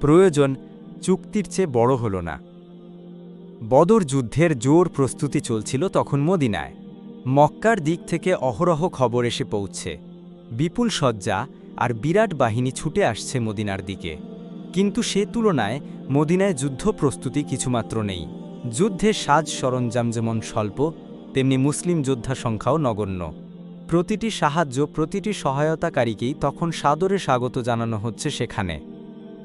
প্রয়োজন চুক্তির চেয়ে বড় হল না। বদর যুদ্ধের জোর প্রস্তুতি চলছিল তখন মদিনায়। মক্কার দিক থেকে অহরহ খবর এসে পৌঁছে। বিপুল সজ্জা আর বিরাট বাহিনী ছুটে আসছে মদিনার দিকে। কিন্তু সে তুলনায় মদিনায় যুদ্ধ প্রস্তুতি কিছুমাত্র নেই। যুদ্ধের সাজ সরঞ্জাম যেমন স্বল্প, তেমনি মুসলিম যোদ্ধা সংখ্যাও নগণ্য। প্রতিটি সাহায্য, প্রতিটি সহায়তাকারীকেই তখন সাদরে স্বাগত জানানো হচ্ছে সেখানে।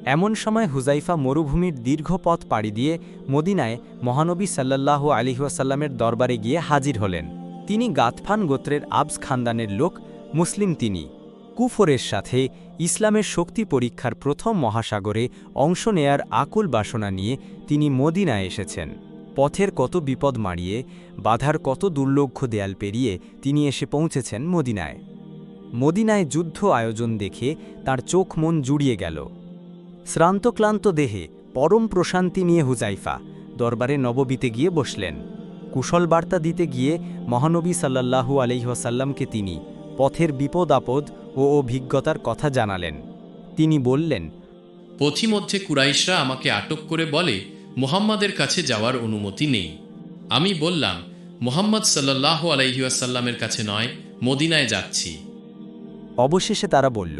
এমন সময় হুজাইফা মরুভূমির দীর্ঘ পথ পাড়ি দিয়ে মদিনায় মহানবী সাল্লাল্লাহ আলিহাসাল্লামের দরবারে গিয়ে হাজির হলেন। তিনি গাতফান গোত্রের আবস খানদানের লোক, মুসলিম তিনি। কুফরের সাথে ইসলামের শক্তি পরীক্ষার প্রথম মহাসাগরে অংশ নেয়ার আকুল বাসনা নিয়ে তিনি মদিনায় এসেছেন। পথের কত বিপদ মাড়িয়ে, বাধার কত দুর্লক্ষ দেয়াল পেরিয়ে তিনি এসে পৌঁছেছেন মদিনায়। মদিনায় যুদ্ধ আয়োজন দেখে তার চোখ মন জুড়িয়ে গেল। শ্রান্তক্লান্ত দেহে পরম প্রশান্তি নিয়ে হুজাইফা দরবারে নববীতে গিয়ে বসলেন। কুশল বার্তা দিতে গিয়ে মহানবী সাল্লাল্লাহু আলহিহাসাল্লামকে তিনি পথের বিপদ আপদ ও অভিজ্ঞতার কথা জানালেন। তিনি বললেন পথিমধ্যে কুরাইশরা আমাকে আটক করে বলে মুহাম্মাদের কাছে যাওয়ার অনুমতি নেই। আমি বললাম মুহাম্মদ সাল্লাহ আলাইহাসাল্লামের কাছে নয় মদিনায় যাচ্ছি। অবশেষে তারা বলল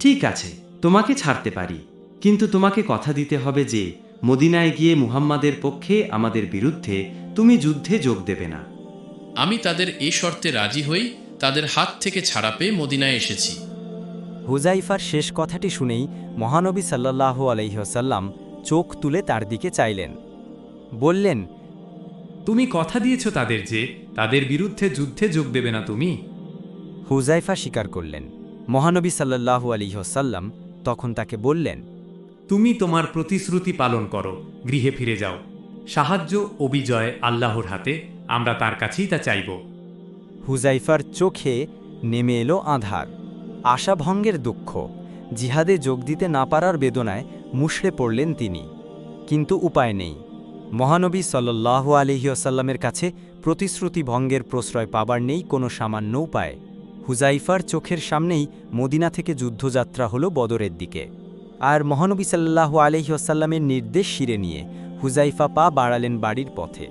ঠিক আছে তোমাকে ছাড়তে পারি। কিন্তু তোমাকে কথা দিতে হবে যে মদিনায় গিয়ে মুহাম্মাদের পক্ষে আমাদের বিরুদ্ধে তুমি যুদ্ধে যোগ দেবে না। আমি তাদের এ শর্তে রাজি হই তাদের হাত থেকে ছাড়া পেয়ে মদিনায় এসেছি। হুজাইফার শেষ কথাটি শুনেই মহানবী সাল্লাল্লাহু আলহিহসাল্লাম চোখ তুলে তার দিকে চাইলেন। বললেন তুমি কথা দিয়েছ তাদের যে তাদের বিরুদ্ধে যুদ্ধে যোগ দেবে না তুমি? হুজাইফা স্বীকার করলেন। মহানবী সাল্লাল্লাহু আলিহসাল্লাম তখন তাকে বললেন তুমি তোমার প্রতিশ্রুতি পালন করো, গৃহে ফিরে যাও। সাহায্য ও বিজয় আল্লাহর হাতে, আমরা তার কাছেই তা চাইব। হুজাইফার চোখে নেমে এলো আধার। আশাভঙ্গের দুঃখ। জিহাদে যোগ দিতে না পারার বেদনায় মুষড়ে পড়লেন তিনি। কিন্তু উপায় নেই। মহানবী সাল্লাহ আলহিউসাল্লামের কাছে প্রতিশ্রুতি ভঙ্গের প্রশ্রয় পাবার নেই কোনো সামান্য উপায়। হুজাইফার চোখের সামনেই মদিনা থেকে যুদ্ধযাত্রা হল বদরের দিকে। আর মহানবী সাল্লাহ আলহিউসাল্লামের নির্দেশ শিরে নিয়ে হুজাইফা পা বাড়ালেন বাড়ির পথে।